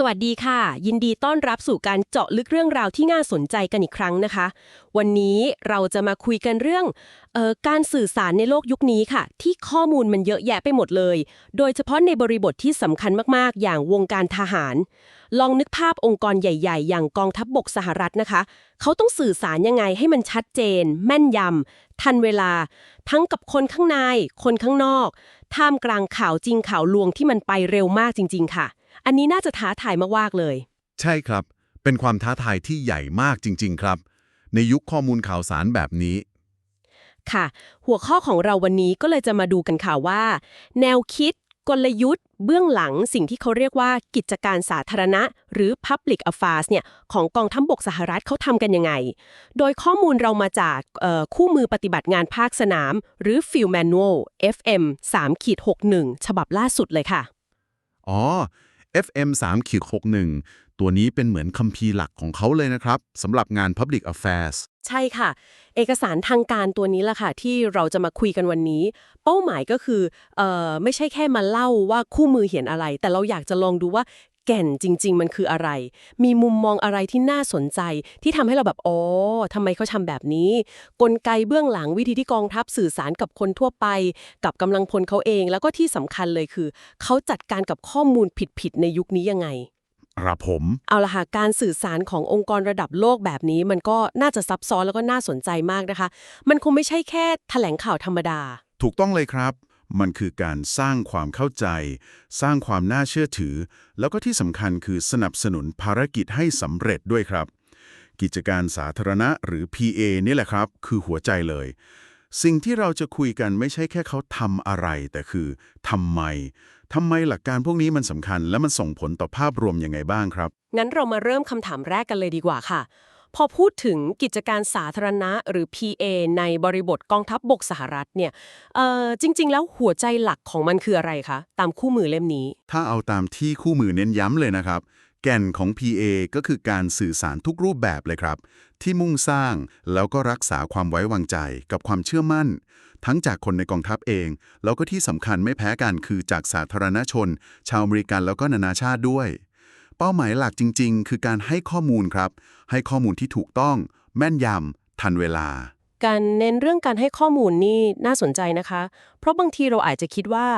สวัสดีค่ะ ยินดีต้อนรับสู่การเจาะลึกเรื่องราวที่น่าสนใจกันอีกครั้งนะคะ วันนี้เราจะมาคุยกันเรื่องออการสื่อสารในโลกยุคนี้ค่ะ ที่ข้อมูลมันเยอะแยะไปหมดเลย โดยเฉพาะในบริบทที่สำคัญมากๆ อย่างวงการทหาร ลองนึกภาพองค์กรใหญ่ๆ อย่างกองทัพบบกสหรัฐนะคะ เขาต้องสื่อสารยังไงให้มันชัดเจน แม่นยำทันเวลา ทั้งกับคนข้างใน คนข้างนอก ท่ามกลางข่าวจริงข่าวลวงที่มันไปเร็วมากจริง ๆ ค่ะ อันนี้น่าจะท้าทายมากๆเลย ใช่ครับ เป็นความท้าทายที่ใหญ่มากจริง ๆ ครับ ในยุคข้อมูลข่าวสารแบบนี้ ค่ะ หัวข้อของเราวันนี้ก็เลยจะมาดูกันค่ะว่า แนวคิด กลยุทธ์ เบื้องหลังสิ่งที่เขาเรียกว่ากิจการสาธารณะ หรือ Public Affairs เนี่ยของกองทัพบกสหรัฐเขาทำกันยังไง โดยข้อมูลเรามาจากเอ่อคู่มือปฏิบัติงานภาคสนาม หรือ Field Manual FM 3-61 ฉบับล่าสุดเลยค่ะ อ๋อ FM 3ขีด61 ตัวนี้เป็นเหมือนคัมภีร์หลักของเขาเลยนะครับสำหรับงาน Public Affairs ใช่ค่ะ เอกสารทางการตัวนี้แหละค่ะ ที่เราจะมาคุยกันวันนี้ เป้าหมายก็คือออไม่ใช่แค่มาเล่าว่าคู่มือเขียนอะไร แต่เราอยากจะลองดูว่า แก่นจริง ๆ มันคืออะไร มีมุมมองอะไรที่น่าสนใจ ที่ทำให้เราแบบอ๋อทำไมเขาทำแบบนี้ กลไกเบื้องหลังวิธีที่กองทัพสื่อสารกับคนทั่วไป กับกำลังพลเขาเอง แล้วก็ที่สำคัญเลยคือ เขาจัดการกับข้อมูลผิดๆในยุคนี้ยังไงครับผม เอาละค่ะ การสื่อสารขององค์กรระดับโลกแบบนี้ มันก็น่าจะซับซ้อนแล้วก็น่าสนใจมากนะคะ มันคงไม่ใช่แค่แถลงข่าวธรรมดา ถูกต้องเลยครับ มันคือการสร้างความเข้าใจ สร้างความน่าเชื่อถือ แล้วก็ที่สำคัญคือสนับสนุนภารกิจให้สำเร็จด้วยครับ กิจการสาธารณะหรือ PA นี่แหละครับ คือหัวใจเลย สิ่งที่เราจะคุยกันไม่ใช่แค่เขาทำอะไร แต่คือทำไมทำไมหลักการพวกนี้มันสำคัญ และมันส่งผลต่อภาพรวมยังไงบ้างครับ งั้นเรามาเริ่มคำถามแรกกันเลยดีกว่าค่ะ พอพูดถึงกิจการสาธารณะหรือ PA ในบริบทกองทัพบบกสหรัฐเนี่ยเอ่อจริง ๆ แล้วหัวใจหลักของมันคืออะไรคะ ตามคู่มือเล่มนี้ ถ้าเอาตามที่คู่มือเน้นย้ำเลยนะครับ แก่นของ PA ก็คือการสื่อสารทุกรูปแบบเลยครับ ที่มุ่งสร้างแล้วก็รักษาความไว้วางใจกับความเชื่อมั่น ทั้งจากคนในกองทัพเอง แล้วก็ที่สำคัญไม่แพ้กันคือจากสาธารณชน ชาวอเมริกันแล้วก็นานาชาติด้วย เป้าหมายหลักจริง ๆ คือการให้ข้อมูลครับ ให้ข้อมูลที่ถูกต้อง แม่นยำทันเวลา การเน้นเรื่องการให้ข้อมูลนี่น่าสนใจนะคะ เพราะบางทีเราอาจจะคิดว่า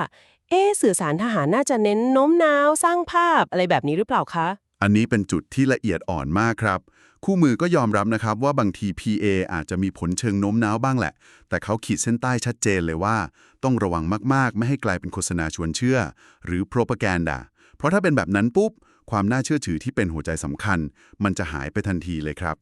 เอ๊ะสื่อสารทหารน่าจะเน้นโน้มน้าวสร้างภาพอะไรแบบนี้หรือเปล่าคะ อันนี้เป็นจุดที่ละเอียดอ่อนมากครับ คู่มือก็ยอมรับนะครับว่าบางที PA อาจจะมีผลเชิงโน้มน้าวบ้างแหละ แต่เขาขีดเส้นใต้ชัดเจนเลยว่า ต้องระวังมากๆ ไม่ให้กลายเป็นโฆษณาชวนเชื่อ หรือ propaganda เพราะถ้าเป็นแบบนั้นปุ๊บ ความน่าเชื่อถือที่เป็นหัวใจสำคัญ มันจะหายไปทันทีเลยครับ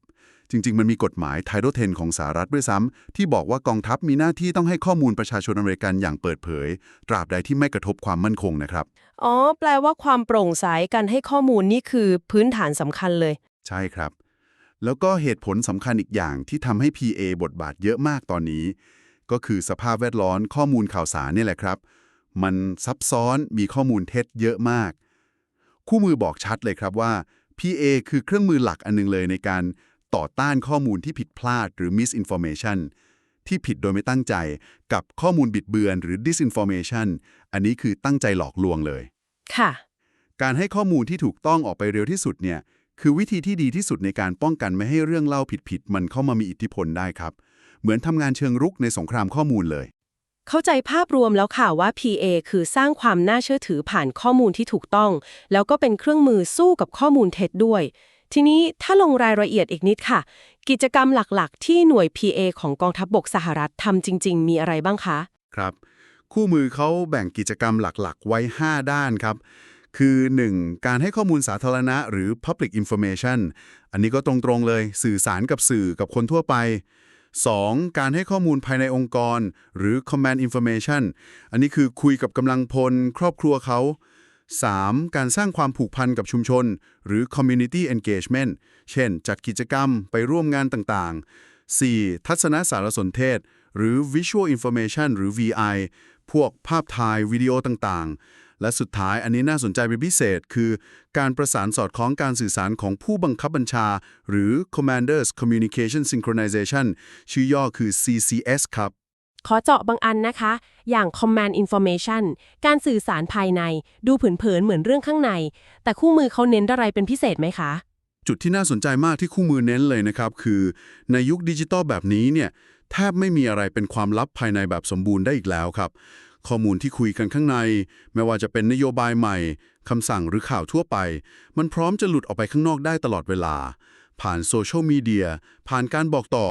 จริง ๆ มันมีกฎหมาย Title 10ของสหรัฐด้วยซ้ำที่บอกว่ากองทัพมีหน้าที่ต้องให้ข้อมูลประชาชนอเมริกันอย่างเปิดเผย ตราบใดที่ไม่กระทบความมั่นคงนะครับ อ๋อ แปลว่าความโปร่งใสการให้ข้อมูลนี่คือพื้นฐานสำคัญเลย ใช่ครับ แล้วก็เหตุผลสำคัญอีกอย่างที่ทำให้ PA บทบาทเยอะมากตอนนี้ ก็คือสภาพแวดล้อมข้อมูลข่าวสารเนี่ยแหละครับ มันซับซ้อนมีข้อมูลเท็จเยอะมาก คู่มือบอกชัดเลยครับว่า PA คือเครื่องมือหลักอันหนึงเลยในการต่อต้านข้อมูลที่ผิดพลาดหรือ misinformation ที่ผิดโดยไม่ตั้งใจกับข้อมูลบิดเบือนหรือ disinformation อันนี้คือตั้งใจหลอกลวงเลย ค่ะ การให้ข้อมูลที่ถูกต้องออกไปเร็วที่สุดเนี่ยคือวิธีที่ดีที่สุดในการป้องกันไม่ให้เรื่องเล่าผิดๆมันเข้ามามีอิทธิพลได้ครับ เหมือนทำงานเชิงรุกในสงครามข้อมูลเลย เข้าใจภาพรวมแล้วค่ะว่า PA คือสร้างความน่าเชื่อถือผ่านข้อมูลที่ถูกต้อง แล้วก็เป็นเครื่องมือสู้กับข้อมูลเท็จด้วย ทีนี้ถ้าลงรายละเอียดอีกนิดค่ะ กิจกรรมหลักๆ ที่หน่วย PA ของกองทัพบบกสหรัฐทำจริง ๆ มีอะไรบ้างคะ ครับ คู่มือเขาแบ่งกิจกรรมหลักๆ ไว้ 5 ด้านครับคือ 1. การให้ข้อมูลสาธารณะหรือ Public Information อันนี้ก็ตรงๆเลย สื่อสารกับสื่อกับคนทั่วไป 2. การให้ข้อมูลภายในองค์กร หรือ Command Information อันนี้คือคุยกับกำลังพล ครอบครัวเขา 3. การสร้างความผูกพันกับชุมชน หรือ Community Engagement เช่น จัดกิจกรรมไปร่วมงานต่างๆ 4. ทัศนสารสนเทศ หรือ Visual Information หรือ VI พวกภาพถ่ายวิดีโอต่างๆ และสุดท้ายอันนี้น่าสนใจเป็นพิเศษ คือ การประสานสอดคล้องการสื่อสารของผู้บังคับบัญชา หรือ Commanders Communication Synchronization ชื่อย่อคือ CCS ครับขอเจาะบางอันนะคะ อย่าง command information การสื่อสารภายใน ดูเผินๆเหมือนเรื่องข้างใน แต่คู่มือเขาเน้นอะไรเป็นพิเศษไหมคะ จุดที่น่าสนใจมากที่คู่มือเน้นเลยนะครับ คือในยุคดิจิตอลแบบนี้เนี่ย แทบไม่มีอะไรเป็นความลับภายในแบบสมบูรณ์ได้อีกแล้วครับ ข้อมูลที่คุยกันข้างใน ไม่ว่าจะเป็นนโยบายใหม่คำสั่งหรือข่าวทั่วไป มันพร้อมจะหลุดออกไปข้างนอกได้ตลอดเวลา ผ่านโซเชียลมีเดียผ่านการบอกต่อ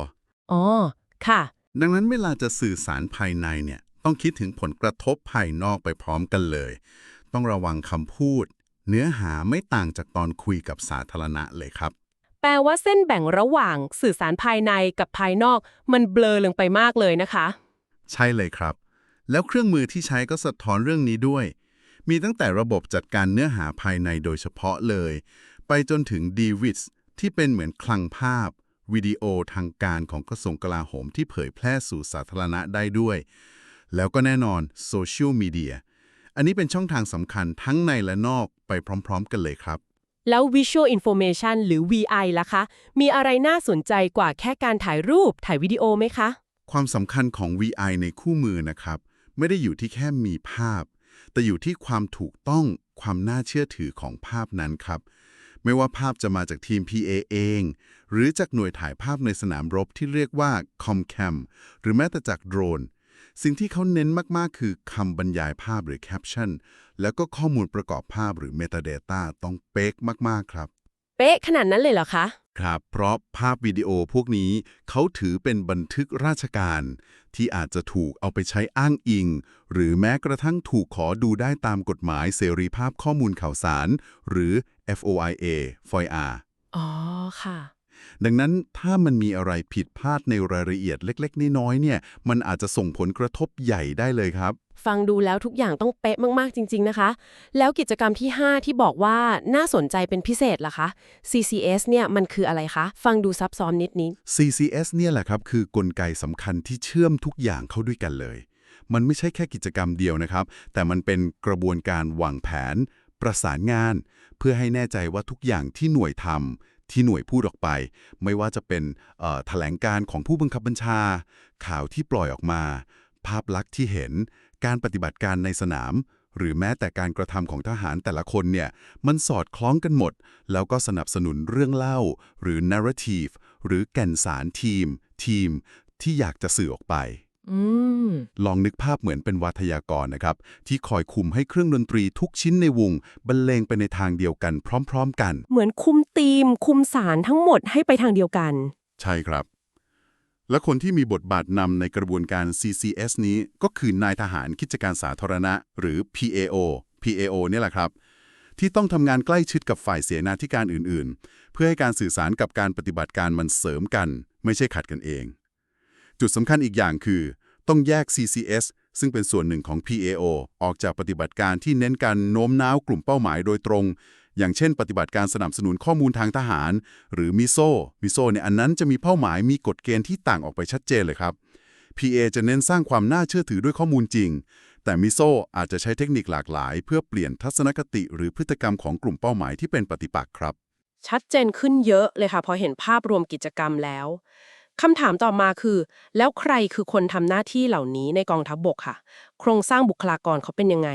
อ๋อ ค่ะ ดังนั้นเวลาจะสื่อสารภายในเนี่ย ต้องคิดถึงผลกระทบภายนอกไปพร้อมกันเลย ต้องระวังคำพูด เนื้อหาไม่ต่างจากตอนคุยกับสาธารณะเลยครับ แปลว่าเส้นแบ่งระหว่างสื่อสารภายในกับภายนอก มันเบลอลงไปมากเลยนะคะ ใช่เลยครับ แล้วเครื่องมือที่ใช้ก็สะท้อนเรื่องนี้ด้วย มีตั้งแต่ระบบจัดการเนื้อหาภายในโดยเฉพาะเลย ไปจนถึง d v i d ที่เป็นเหมือนคลังภาพ วิดีโอทางการของกระทรวงกลาโหมที่เผยแพร่สู่สาธารณะได้ด้วย แล้วก็แน่นอนโซเชียลมีเดียอันนี้เป็นช่องทางสำคัญทั้งในและนอกไปพร้อม ๆ กันเลยครับ แล้ว Visual Information หรือ VI ล่ะคะ มีอะไรน่าสนใจกว่าแค่การถ่ายรูปถ่ายวิดีโอไหมคะ ความสำคัญของ VI ในคู่มือนะครับ ไม่ได้อยู่ที่แค่มีภาพ แต่อยู่ที่ความถูกต้องความน่าเชื่อถือของภาพนั้นครับ ไม่ว่าภาพจะมาจากทีม PA เอง หรือจากหน่วยถ่ายภาพในสนามรบที่เรียกว่า ComCam หรือแม้แต่จากโดรน สิ่งที่เขาเน้นมากๆ คือคำบรรยายภาพหรือแคปชั่นแล้วก็ข้อมูลประกอบภาพหรือ Metadata ต้องเป๊กมากๆครับ เป๊ะขนาดนั้นเลยเหรอคะ ครับ เพราะภาพวิดีโอพวกนี้เขาถือเป็นบันทึกราชการ ที่อาจจะถูกเอาไปใช้อ้างอิง หรือแม้กระทั่งถูกขอดูได้ตามกฎหมายเสรีภาพข้อมูลข่าวสาร หรือ FOIA FOIA อ๋อค่ะ ดังนั้นถ้ามันมีอะไรผิดพลาดในรายละเอียดเล็ก ๆ น้อยๆเนี่ย มันอาจจะส่งผลกระทบใหญ่ได้เลยครับ ฟังดูแล้วทุกอย่างต้องเป๊ะมากๆจริง ๆนะคะ แล้วกิจกรรมที่ 5 ที่บอกว่าน่าสนใจเป็นพิเศษล่ะคะ CCS เนี่ยมันคืออะไรคะ ฟังดูซับซ้อนนิดนิด CCS เนี่ยแหละครับ คือกลไกสำคัญที่เชื่อมทุกอย่างเข้าด้วยกันเลย มันไม่ใช่แค่กิจกรรมเดียวนะครับ แต่มันเป็นกระบวนการวางแผน ประสานงาน เพื่อให้แน่ใจว่าทุกอย่างที่หน่วยทำที่หน่วยพูดออกไป ไม่ว่าจะเป็นเอ่อแถลงการของผู้บังคับบัญชา ข่าวที่ปล่อยออกมา ภาพลักษณ์ที่เห็น การปฏิบัติการในสนาม หรือแม้แต่การกระทำของทหารแต่ละคนเนี่ยมันสอดคล้องกันหมด แล้วก็สนับสนุนเรื่องเล่า หรือ narrative หรือแก่นสารทีม ทีม ที่อยากจะสื่อออกไปอืมลองนึกภาพเหมือนเป็นวัทยากรนะครับ ที่คอยคุมให้เครื่องดนตรีทุกชิ้นในวง บรรเลงไปในทางเดียวกันพร้อม ๆ กัน เหมือนคุมธีม คุมสารทั้งหมดให้ไปทางเดียวกัน ใช่ครับ และคนที่มีบทบาทนำในกระบวนการ CCS นี้ก็คือนายทหารกิจการสาธารณะ หรือ PAO PAO เนี่ยแหละครับ ที่ต้องทำงานใกล้ชิดกับฝ่ายเสนาธิการอื่นๆ เพื่อให้การสื่อสารกับการปฏิบัติการมันเสริมกัน ไม่ใช่ขัดกันเอง จุดสำคัญอีกอย่างคือ ต้องแยก CCS ซึ่งเป็นส่วนหนึ่งของ PAO ออกจากปฏิบัติการที่เน้นการโน้มน้าวกลุ่มเป้าหมายโดยตรง อย่างเช่น ปฏิบัติการสนับสนุนข้อมูลทางทหาร หรือมิโซมิโซเนี่ยอันนั้นจะมีเป้าหมายมีกฎเกณฑ์ที่ต่างออกไปชัดเจนเลยครับ PA จะเน้นสร้างความน่าเชื่อถือด้วยข้อมูลจริง แต่มิโซอาจจะใช้เทคนิคหลากหลาย เพื่อเปลี่ยนทัศนคติหรือพฤติกรรมของกลุ่มเป้าหมายที่เป็นปฏิปักษ์ครับ ชัดเจนขึ้นเยอะเลยค่ะพอเห็นภาพรวมกิจกรรมแล้ว คำถามต่อมาคือ แล้วใครคือคนทำหน้าที่เหล่านี้ในกองทัพบบกค่ะ โครงสร้างบุคลากรเขาเป็นยังไง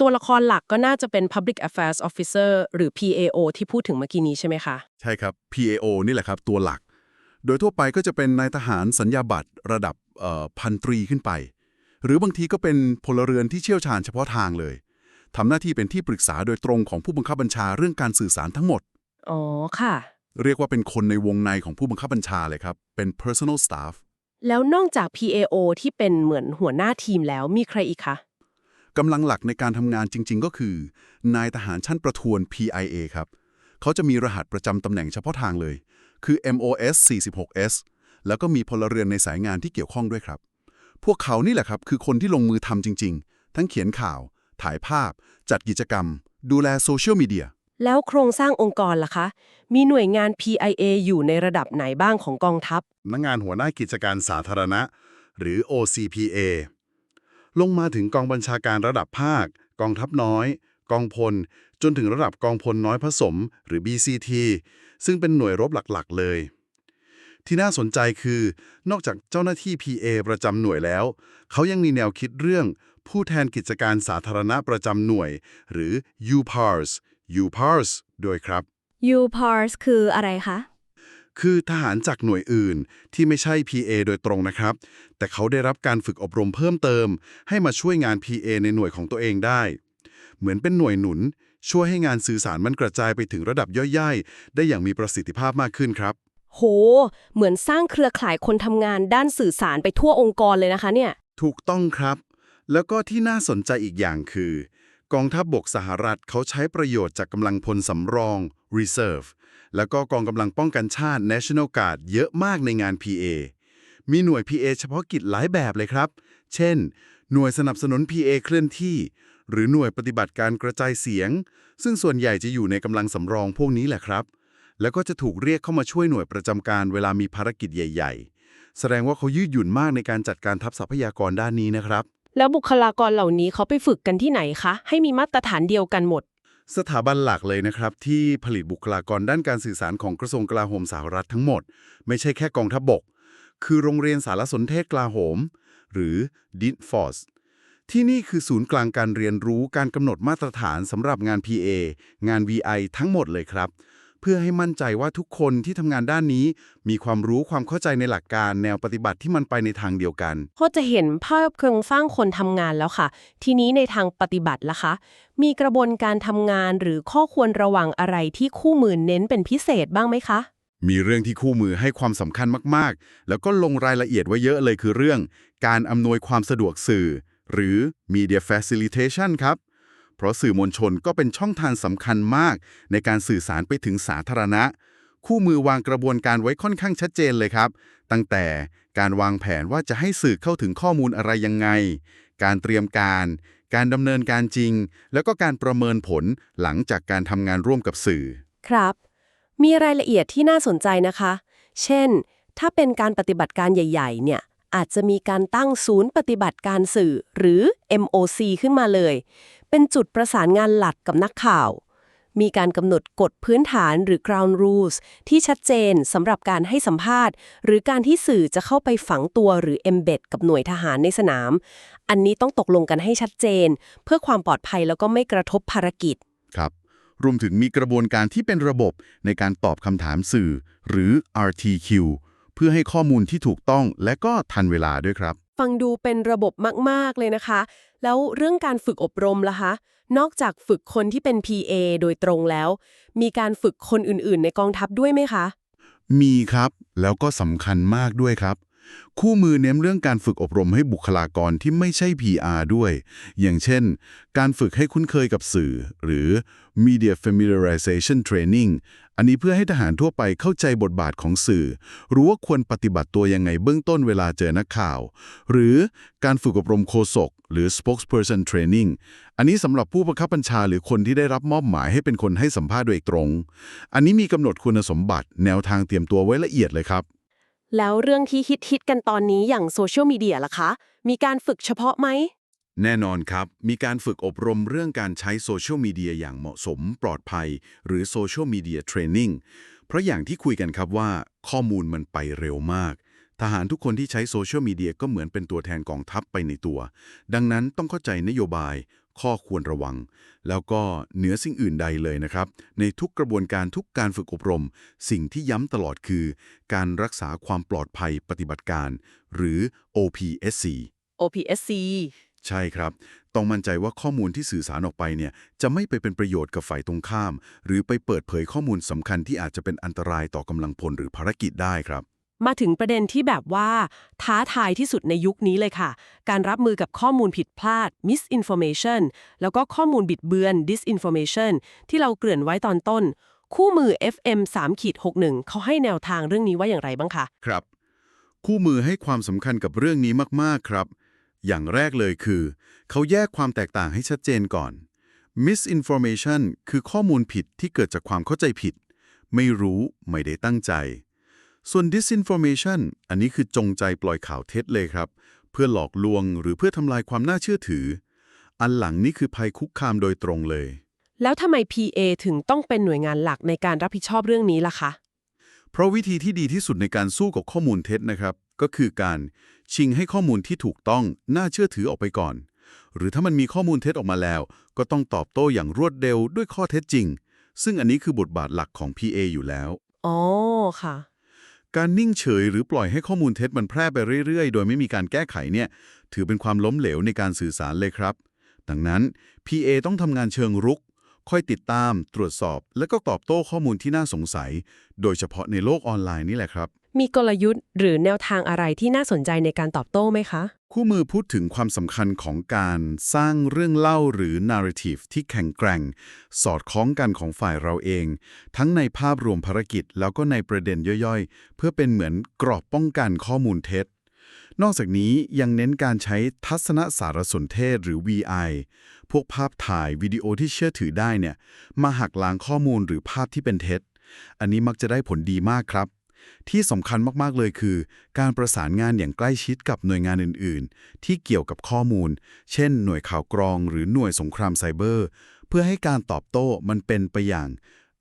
ตัวละครหลักก็น่าจะเป็น Public Affairs Officer หรือ PAO ที่พูดถึงเมื่อกี้นี้ใช่ไหมคะ ใช่ครับ PAO นี่แหละครับตัวหลัก โดยทั่วไปก็จะเป็นนายทหารสัญญาบัตรระดับเอ่อพันตรีขึ้นไป หรือบางทีก็เป็นพลเรือนที่เชี่ยวชาญเฉพาะทางเลยทำหน้าที่เป็นที่ปรึกษาโดยตรงของผู้บังคับบัญชาเรื่องการสื่อสารทั้งหมด อ๋อค่ะ เรียกว่าเป็นคนในวงในของผู้บังคับบัญชาเลยครับ เป็น personal staff แล้วนอกจาก PAO ที่เป็นเหมือนหัวหน้าทีมแล้วมีใครอีกคะกำลังหลักในการทำงานจริง ๆ ก็คือ นายทหารชั้นประทวน PIA ครับ เขาจะมีรหัสประจำตำแหน่งเฉพาะทางเลย คือ MOS 46S แล้วก็มีพลเรือนในสายงานที่เกี่ยวข้องด้วยครับ พวกเขานี่แหละครับ คือคนที่ลงมือทำจริง ๆ ทั้งเขียนข่าว ถ่ายภาพ จัดกิจกรรม ดูแลโซเชียลมีเดีย แล้วโครงสร้างองค์กรล่ะคะ มีหน่วยงาน PIA อยู่ในระดับไหนบ้างของกองทัพพนักงานหัวหน้ากิจการสาธารณะ หรือ OCPA ลงมาถึงกองบัญชาการระดับภาค กองทัพน้อย กองพล จนถึงระดับกองพลน้อยผสม หรือ BCT ซึ่งเป็นหน่วยรบหลักๆ เลย ที่น่าสนใจคือ นอกจากเจ้าหน้าที่ PA ประจำหน่วยแล้ว เขายังมีแนวคิดเรื่อง ผู้แทนกิจการสาธารณะประจำหน่วย หรือ UPARS UPARS ด้วยครับ UPARS คืออะไรคะ คือทหารจากหน่วยอื่นที่ไม่ใช่ PA โดยตรงนะครับ แต่เขาได้รับการฝึกอบรมเพิ่มเติม ให้มาช่วยงาน PA ในหน่วยของตัวเองได้ เหมือนเป็นหน่วยหนุน ช่วยให้งานสื่อสารมันกระจายไปถึงระดับย่อยๆ ได้อย่างมีประสิทธิภาพมากขึ้นครับ โห เหมือนสร้างเครือข่ายคนทำงานด้านสื่อสารไปทั่วองค์กรเลยนะคะเนี่ย ถูกต้องครับ แล้วก็ที่น่าสนใจอีกอย่างคือ กองทัพบบกสหรัฐเขาใช้ประโยชน์จากกำลังพลสำรอง Reserve แล้วก็กองกำลังป้องกันชาติ National Guard เยอะมากในงาน PA มีหน่วย PA เฉพาะกิจหลายแบบเลยครับ เช่น หน่วยสนับสนุน PA เคลื่อนที่ หรือหน่วยปฏิบัติการกระจายเสียง ซึ่งส่วนใหญ่จะอยู่ในกำลังสำรองพวกนี้แหละครับ แล้วก็จะถูกเรียกเข้ามาช่วยหน่วยประจำการเวลามีภารกิจใหญ่ ๆ แสดงว่าเขายืดหยุ่นมากในการจัดการทัพทรัพยากรด้านนี้นะครับ แล้วบุคลากรเหล่านี้เขาไปฝึกกันที่ไหนคะ ให้มีมาตรฐานเดียวกันหมด สถาบันหลักเลยนะครับ ที่ผลิตบุคลากรด้านการสื่อสารของกระทรวงกลาโหมสหรัฐทั้งหมด ไม่ใช่แค่กองทัพบบก คือโรงเรียนสารสนเทศกลาโหม หรือ DITFOS ที่นี่คือศูนย์กลางการเรียนรู้การกำหนดมาตรฐานสำหรับงาน PA งาน VI ทั้งหมดเลยครับ เพื่อให้มั่นใจว่าทุกคนที่ทำงานด้านนี้ มีความรู้ความเข้าใจในหลักการแนวปฏิบัติที่มันไปในทางเดียวกันพอจะเห็นภาพโครงสร้างคนทำงานแล้วค่ะ ทีนี้ในทางปฏิบัติล่ะคะ มีกระบวนการทำงานหรือข้อควรระวังอะไรที่คู่มือเน้นเป็นพิเศษบ้างไหมคะ มีเรื่องที่คู่มือให้ความสำคัญมากๆ แล้วก็ลงรายละเอียดไว้เยอะเลยคือเรื่อง การอำนวยความสะดวกสื่อ หรือ media facilitation ครับเพ ราะสื่อมวลชนก็เป็นช่องทางสำคัญมาก ในการสื่อสารไปถึงสาธารณะ คู่มือวางกระบวนการไว้ค่อนข้างชัดเจนเลยครับ ตั้งแต่การวางแผนว่าจะให้สื่อเข้าถึงข้อมูลอะไรยังไง การเตรียมการ การดำเนินการจริง แล้วก็การประเมินผลหลังจากการทำงานร่วมกับสื่อ ครับ มีรายละเอียดที่น่าสนใจนะคะ เช่น ถ้าเป็นการปฏิบัติการใหญ่ ๆ เนี่ยอาจจะมีการตั้งศูนย์ปฏิบัติการสื่อหรือ MOC ขึ้นมาเลย เป็นจุดประสานงานหลักกับนักข่าว มีการกำหนดกฎพื้นฐานหรือ ground rules ที่ชัดเจนสำหรับการให้สัมภาษณ์ หรือการที่สื่อจะเข้าไปฝังตัวหรือ embed กับหน่วยทหารในสนาม อันนี้ต้องตกลงกันให้ชัดเจน เพื่อความปลอดภัยแล้วก็ไม่กระทบภารกิจ ครับ รวมถึงมีกระบวนการที่เป็นระบบในการตอบคำถามสื่อ หรือ RTQ เพื่อให้ข้อมูลที่ถูกต้องและก็ทันเวลาด้วยครับ ฟังดูเป็นระบบมาก ๆ เลยนะคะ แล้วเรื่องการฝึกอบรมล่ะคะ นอกจากฝึกคนที่เป็น PA โดยตรงแล้ว มีการฝึกคนอื่นๆ ในกองทัพด้วยไหมคะ มีครับ แล้วก็สำคัญมากด้วยครับ คู่มือเน้นเรื่องการฝึกอบรมให้บุคลากรที่ไม่ใช่ PR ด้วย อย่างเช่น การฝึกให้คุ้นเคยกับสื่อ หรือ Media Familiarization Training อันนี้เพื่อให้ทหารทั่วไปเข้าใจบทบาทของสื่อ รู้ว่าควรปฏิบัติตัวยังไงเบื้องต้นเวลาเจอนักข่าว หรือการฝึกอบรมโฆษกหรือ Spokesperson Training อันนี้สำหรับผู้บังคับบัญชาหรือคนที่ได้รับมอบหมายให้เป็นคนให้สัมภาษณ์โดยตรง อันนี้มีกำหนดคุณสมบัติแนวทางเตรียมตัวไว้ละเอียดเลยครับ แล้วเรื่องที่ฮิตๆกันตอนนี้อย่างโซเชียลมีเดียล่ะคะ มีการฝึกเฉพาะไหม แน่นอนครับ มีการฝึกอบรมเรื่องการใช้โซเชียลมีเดียอย่างเหมาะสมปลอดภัย หรือโซเชียลมีเดียเทรนนิ่งเพราะอย่างที่คุยกันครับว่า ข้อมูลมันไปเร็วมาก ทหารทุกคนที่ใช้โซเชียลมีเดียก็เหมือนเป็นตัวแทนกองทัพไปในตัว ดังนั้นต้องเข้าใจนโยบาย ข้อควรระวัง แล้วก็เหนือสิ่งอื่นใดเลยนะครับ ในทุกกระบวนการทุกการฝึกอบรม สิ่งที่ย้ำตลอดคือ การรักษาความปลอดภัยปฏิบัติการ หรือ OPSC OPSC ใช่ครับ ต้องมั่นใจว่าข้อมูลที่สื่อสารออกไปเนี่ยจะไม่ไปเป็นประโยชน์กับฝ่ายตรงข้าม หรือไปเปิดเผยข้อมูลสำคัญที่อาจจะเป็นอันตรายต่อกำลังพลหรือภารกิจได้ครับ มาถึงประเด็นที่แบบว่า ท้าทายที่สุดในยุคนี้เลยค่ะ การรับมือกับข้อมูลผิดพลาด misinformation แล้วก็ข้อมูลบิดเบือน disinformation ที่เราเกริ่นไว้ตอนต้น คู่มือ FM 3ขีด61 เขาให้แนวทางเรื่องนี้ว่าอย่างไรบ้างคะ ครับ คู่มือให้ความสำคัญกับเรื่องนี้มาก ๆ ครับ อย่างแรกเลยคือ เขาแยกความแตกต่างให้ชัดเจนก่อน misinformation คือข้อมูลผิดที่เกิดจากความเข้าใจผิด ไม่รู้ไม่ได้ตั้งใจ ส่วน disinformation อันนี้คือจงใจปล่อยข่าวเท็จเลยครับ เพื่อหลอกลวงหรือเพื่อทำลายความน่าเชื่อถือ อันหลังนี่คือภัยคุกคามโดยตรงเลย แล้วทำไม PA ถึงต้องเป็นหน่วยงานหลักในการรับผิดชอบเรื่องนี้ล่ะคะ เพราะวิธีที่ดีที่สุดในการสู้กับข้อมูลเท็จนะครับ ก็คือการชิงให้ข้อมูลที่ถูกต้องน่าเชื่อถือออกไปก่อน หรือถ้ามันมีข้อมูลเท็จออกมาแล้ว ก็ต้องตอบโต้อย่างรวดเร็วด้วยข้อเท็จจริง ซึ่งอันนี้คือบทบาทหลักของ PA อยู่แล้ว อ๋อ ค่ะ การนิ่งเฉยหรือปล่อยให้ข้อมูลเท็จมันแพร่ไปเรื่อยๆ โดยไม่มีการแก้ไขเนี่ย ถือเป็นความล้มเหลวในการสื่อสารเลยครับ ดังนั้น PA ต้องทำงานเชิงรุก ค่อยติดตาม ตรวจสอบ และก็ตอบโต้ข้อมูลที่น่าสงสัย โดยเฉพาะในโลกออนไลน์นี่แหละครับ มีกลยุทธ์หรือแนวทางอะไรที่น่าสนใจในการตอบโต้ไหมคะ คู่มือพูดถึงความสำคัญของการสร้างเรื่องเล่าหรือ narrative ที่แข็งแกร่ง สอดคล้องกันของฝ่ายเราเอง ทั้งในภาพรวมภารกิจ แล้วก็ในประเด็นย่อยๆ เพื่อเป็นเหมือนกรอบป้องกันข้อมูลเท็จ นอกจากนี้ยังเน้นการใช้ทัศนสารสนเทศหรือ VI พวกภาพถ่ายวิดีโอที่เชื่อถือได้เนี่ยมาหักล้างข้อมูลหรือภาพที่เป็นเท็จ อันนี้มักจะได้ผลดีมากครับ ที่สำคัญมากๆเลยคือ การประสานงานอย่างใกล้ชิดกับหน่วยงานอื่น ๆ ที่เกี่ยวกับข้อมูล เช่น หน่วยข่าวกรอง หรือหน่วยสงครามไซเบอร์ เพื่อให้การตอบโต้มันเป็นไปอย่าง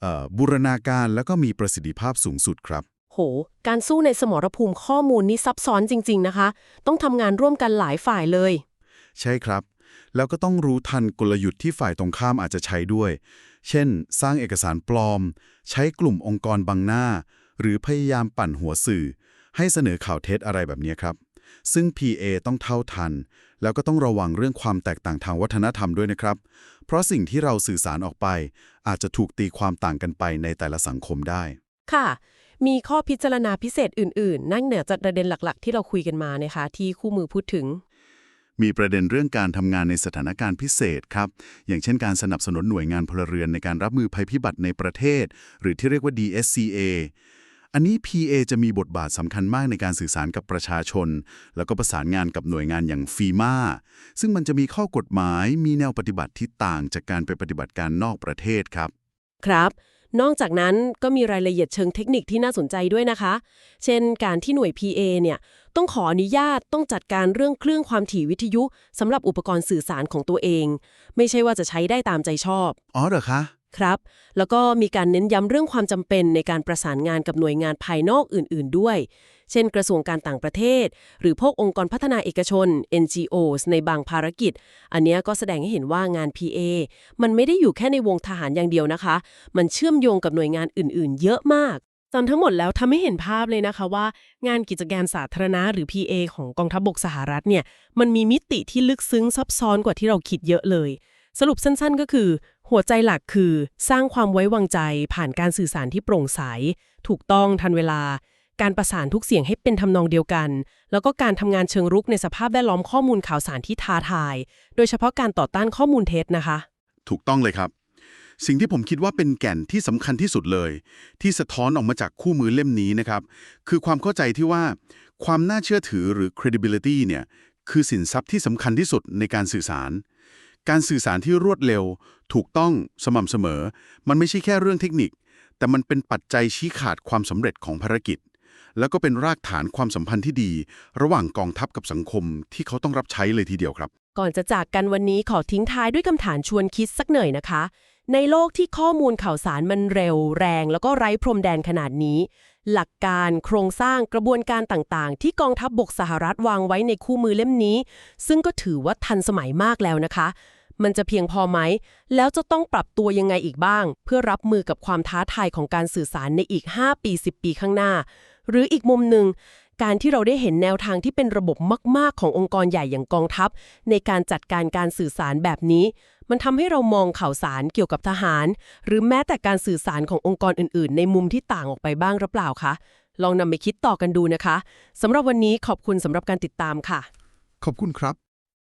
เอ่อบูรณาการแล้วก็มีประสิทธิภาพสูงสุดครับ โห การสู้ในสมรภูมิข้อมูลนี่ซับซ้อนจริง ๆ นะคะ ต้องทำงานร่วมกันหลายฝ่ายเลย ใช่ครับ แล้วก็ต้องรู้ทันกลยุทธ์ที่ฝ่ายตรงข้ามอาจจะใช้ด้วย เช่น สร้างเอกสารปลอม ใช้กลุ่มองค์กรบังหน้า หรือพยายามปั่นหัวสื่อ ให้เสนอข่าวเท็จอะไรแบบนี้ครับ ซึ่ง PA ต้องเท่าทัน แล้วก็ต้องระวังเรื่องความแตกต่างทางวัฒนธรรมด้วยนะครับ เพราะสิ่งที่เราสื่อสารออกไป อาจจะถูกตีความต่างกันไปในแต่ละสังคมได้ ค่ะมีข้อพิจารณาพิเศษอื่น ๆ นั่งเหนือจากประเด็นหลัก ๆ ที่เราคุยกันมานะคะที่คู่มือพูดถึง มีประเด็นเรื่องการทำงานในสถานการณ์พิเศษครับ อย่างเช่นการสนับสนุนหน่วยงานพลเรือนในการรับมือภัยพิบัติในประเทศ หรือที่เรียกว่า DSCA อันนี้ PA จะมีบทบาทสำคัญมากในการสื่อสารกับประชาชน แล้วก็ประสานงานกับหน่วยงานอย่างฟีมาซึ่งมันจะมีข้อกฎหมายมีแนวปฏิบัติที่ต่างจากการไปปฏิบัติการนอกประเทศครับ ครับ นอกจากนั้นก็มีรายละเอียดเชิงเทคนิคที่น่าสนใจด้วยนะคะ เช่น การที่หน่วย PA เนี่ยต้องขออนุญาตต้องจัดการเรื่องเครื่องความถี่วิทยุสำหรับอุปกรณ์สื่อสารของตัวเอง ไม่ใช่ว่าจะใช้ได้ตามใจชอบ อ๋อเหรอคะ ครับ แล้วก็มีการเน้นย้ำเรื่องความจำเป็นในการประสานงานกับหน่วยงานภายนอกอื่น ๆ ด้วย เช่น กระทรวงการต่างประเทศ หรือพวกองค์กรพัฒนาเอกชน NGOs ในบางภารกิจ อันนี้ก็แสดงให้เห็นว่างาน PA มันไม่ได้อยู่แค่ในวงทหารอย่างเดียวนะคะ มันเชื่อมโยงกับหน่วยงานอื่น ๆ เยอะมากจนทั้งหมดแล้วทำให้เห็นภาพเลยนะคะว่า งานกิจการสาธารณะหรือ PA ของกองทัพบกสหรัฐเนี่ยมันมีมิติที่ลึกซึ้งซับซ้อนกว่าที่เราคิดเยอะเลย สรุปสั้นๆ ก็คือ หัวใจหลักคือสร้างความไว้วางใจผ่านการสื่อสารที่โปร่งใส ถูกต้องทันเวลา การประสานทุกเสียงให้เป็นทำนองเดียวกัน แล้วก็การทำงานเชิงรุกในสภาพแวดล้อมข้อมูลข่าวสารที่ท้าทาย โดยเฉพาะการต่อต้านข้อมูลเท็จนะคะ ถูกต้องเลยครับ สิ่งที่ผมคิดว่าเป็นแก่นที่สำคัญที่สุดเลย ที่สะท้อนออกมาจากคู่มือเล่มนี้นะครับคือความเข้าใจที่ว่าความน่าเชื่อถือหรือ credibility เนี่ยคือสินทรัพย์ที่สำคัญที่สุดในการสื่อสาร การสื่อสารที่รวดเร็ว ถูกต้องสม่ำเสมอ มันไม่ใช่แค่เรื่องเทคนิค แต่มันเป็นปัจจัยชี้ขาดความสำเร็จของภารกิจ แล้วก็เป็นรากฐานความสัมพันธ์ที่ดี ระหว่างกองทัพกับสังคมที่เขาต้องรับใช้เลยทีเดียวครับ ก่อนจะจากกันวันนี้ขอทิ้งท้ายด้วยคำถามชวนคิดสักหน่อยนะคะ ในโลกที่ข้อมูลข่าวสารมันเร็วแรง แล้วก็ไร้พรมแดนขนาดนี้ หลักการโครงสร้างกระบวนการต่างๆ ที่กองทัพบบกสหรัฐวางไว้ในคู่มือเล่มนี้ ซึ่งก็ถือว่าทันสมัยมากแล้วนะคะ มันจะเพียงพอไหม แล้วจะต้องปรับตัวยังไงอีกบ้าง เพื่อรับมือกับความท้าทายของการสื่อสารในอีก 5 ปี 10 ปีข้างหน้า หรืออีกมุมหนึ่งการที่เราได้เห็นแนวทางที่เป็นระบบมาก ๆ ขององค์กรใหญ่อย่างกองทัพ ในการจัดการการสื่อสารแบบนี้ มันทำให้เรามองข่าวสารเกี่ยวกับทหาร หรือแม้แต่การสื่อสารขององค์กรอื่น ๆ ในมุมที่ต่างออกไปบ้างหรือเปล่าคะลองนำไปคิดต่อกันดูนะคะสำหรับวันนี้ขอบคุณสำหรับการติดตามค่ะ ขอบคุณครับ